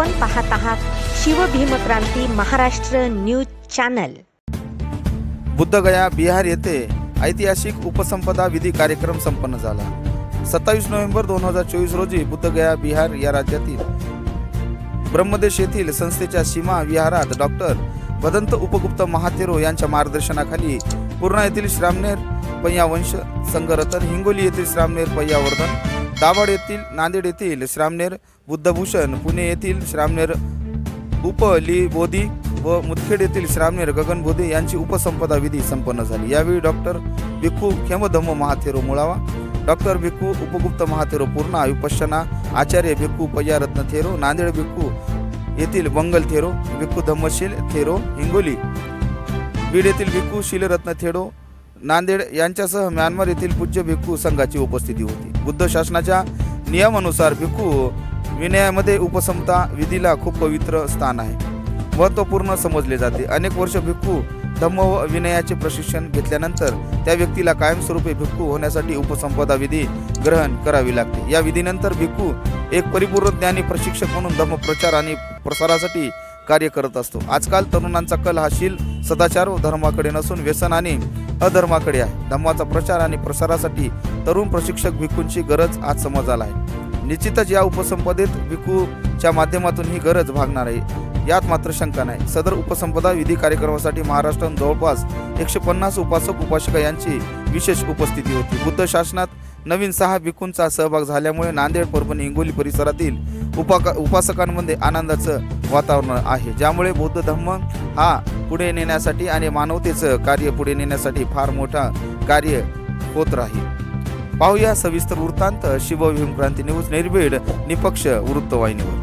आपण पाहत आहात शिवभीमक्रांती महाराष्ट्र न्यूज चॅनल. बुद्धगया बिहार येथे ऐतिहासिक उपसंपदा विधी कार्यक्रम संपन्न झाला. सत्तावीस नोव्हेंबर दोन हजार चोवीस रोजी बुद्धगया बिहार या राज्यातील ब्रह्मदेश येथील संस्थेच्या सीमा विहारात डॉक्टर वदंत उपगुप्त महातेरो यांच्या मार्गदर्शनाखाली पूर्णा येथील श्रामनेर पय्यावंश संघरतन हिंगोली येथील श्रामनेर पय्यावर्धन दाभाड येथील नांदेड येथील श्रामनेर बुद्धभूषण पुणे येथील श्रामनेर उपली बोधी व मुदखेड येथील श्रामनेर गगन बोधे यांची उपसंपदा विधी संपन्न झाली. यावेळी डॉक्टर भिक्खू खेमधम्म महाथेरो मुळावा डॉक्टर भिक्खू उपगुप्त महाथेरो पूर्णा विपश्यना आचार्य भिक्खू पय्यारत्न थेरो नांदेड भिक्खू येथील बंगल थेरो भिक्खू धम्मशील थेरो हिंगोली बीड येथील भिक्खू शीलरत्न थेरो नांदेड यांच्यासह म्यानमार येथील पूज्य भिक्खू संघाची उपस्थिती होती. बुद्ध शासनाच्या नियमानुसार भिक्खू विनयामध्ये उपसमता विधीला खूप पवित्र स्थान आहे. महत्त्वपूर्ण समजले जाते. अनेक वर्ष भिक्खू धम्म व विनयाचे प्रशिक्षण घेतल्यानंतर त्या व्यक्तीला कायमस्वरूपी भिक्खू होण्यासाठी उपसंपदा विधी ग्रहण करावी लागते. या विधीनंतर भिक्खू एक परिपूर्ण ज्ञानी प्रशिक्षक म्हणून धम्म प्रचार आणि प्रसारासाठी कार्य करत असतो. आजकाल तरुणांचा कल हा शील सदाचार व धर्माकडे नसून व्यसन आणि अधर्माकडे आहे. धर्माचा प्रचार आणि प्रसारासाठी तरुण प्रशिक्षक भिक्खूंची गरज आज समजाला आहे. निश्चितच या उपसंपदेत भिक्खूच्या माध्यमातून ही गरज भागणार आहे. यात मात्र शंका नाही. सदर उपसंपदा विधी कार्यक्रमासाठी महाराष्ट्रात जवळपास एकशे पन्नास उपासक उपासिका यांची विशेष उपस्थिती होती. बुद्ध शासनात नवीन सहा भिक्खूंचा सहभाग झाल्यामुळे नांदेड परभणी हिंगोली परिसरातील उपा उपासकांमध्ये आनंदाचं वातावरण आहे. ज्यामुळे बौद्ध धम्म हा पुढे नेण्यासाठी आणि मानवतेचं कार्य पुढे नेण्यासाठी फार मोठा कार्य होत राहील. पाहूया सविस्तर वृत्तांत. शिवभीमक्रांती न्यूज निर्भीड निपक्ष वृत्तवाहिनीवर.